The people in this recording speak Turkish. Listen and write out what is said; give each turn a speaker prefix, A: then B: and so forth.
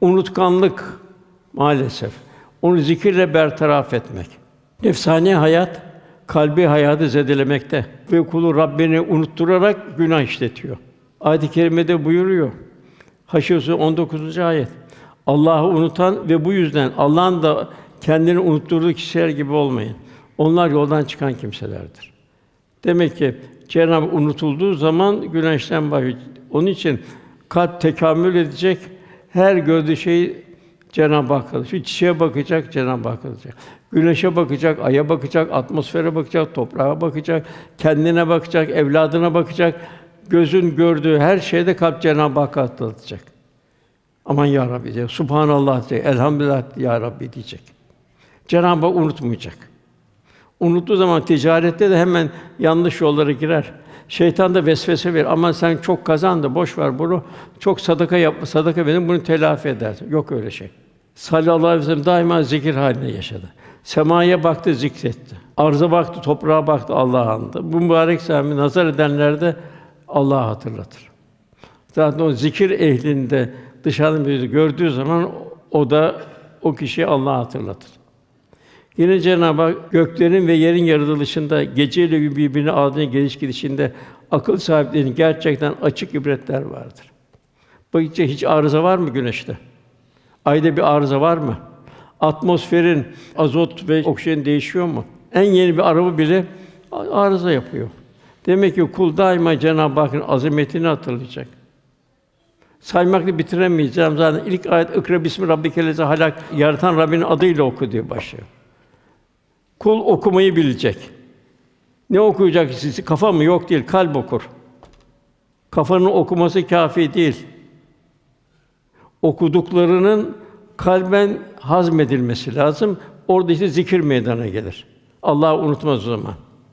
A: unutkanlık maalesef. Onu zikirle bertaraf etmek. Nefsani hayat kalbi hayatı zedelemekte ve kulu Rabbini unutturarak günah işletiyor. Ayet-i kerimede buyuruyor. Haşr Suresi 19. ayet. Allah'ı unutan ve bu yüzden Allah'ın da kendini unutturduğu kişiler gibi olmayın. Onlar yoldan çıkan kimselerdir. Demek ki Cenab-ı unutulduğu zaman günah işlem. Onun için kalp tekamül edecek. Her gördüğü şeyi Cenab-ı Hakk'a. Şu çiçeğe bakacak, Cenab-ı Hakk'a bakacak. Güneşe bakacak, aya bakacak, atmosfere bakacak, toprağa bakacak, kendine bakacak, evladına bakacak. Gözün gördüğü her şeyde kalp Cenab-ı Hakk'a hatırlatacak. Aman ya Rabbi diyecek. Subhanallah diyecek. Elhamdülillah ya Rabbi diyecek. Cenab-ı Hak unutmayacak. Unuttuğu zaman ticarette de hemen yanlış yollara girer. Şeytan da vesvese verir. Aman sen çok kazandı, boş ver bunu. Çok sadaka yapma, sadaka verin, bunu telafi edersin. Yok öyle şey. Sallallahu aleyhi ve sellem daima zikir halinde yaşadı. Semaya baktı, zikretti. Arza baktı, toprağa baktı, Allah'a andı. Bu mübarek sahibi nazar edenler de Allah'ı hatırlatır. Zaten o zikir ehlinde dışarıdan birini gördüğü zaman o da o kişiyi Allah'a hatırlatır. Yine Cenab-ı Hak göklerin ve yerin yaratılışında geceyle gün birbirine adına geliş gidişinde akıl sahiplerinin gerçekten açık ibretler vardır. Bakınca hiç arıza var mı güneşte? Ayda bir arıza var mı? Atmosferin azot ve oksijen değişiyor mu? En yeni bir araba bile arıza yapıyor. Demek ki kul daima Cenab-ı Hakk'ın azametini hatırlayacak. Saymakla bitiremeyeceğim zaten ilk ayet ikra bismi rabbikellezi halak yaratan Rabbinin adıyla oku diye başlıyor. Kul okumayı bilecek. Ne okuyacak sizi? Kafa mı? Yok değil, kalp okur. Kafanın okuması kafi değil. Okuduklarının kalben hazmedilmesi lazım. Orada işte zikir meydana gelir. Allah'ı unutmaz o zaman.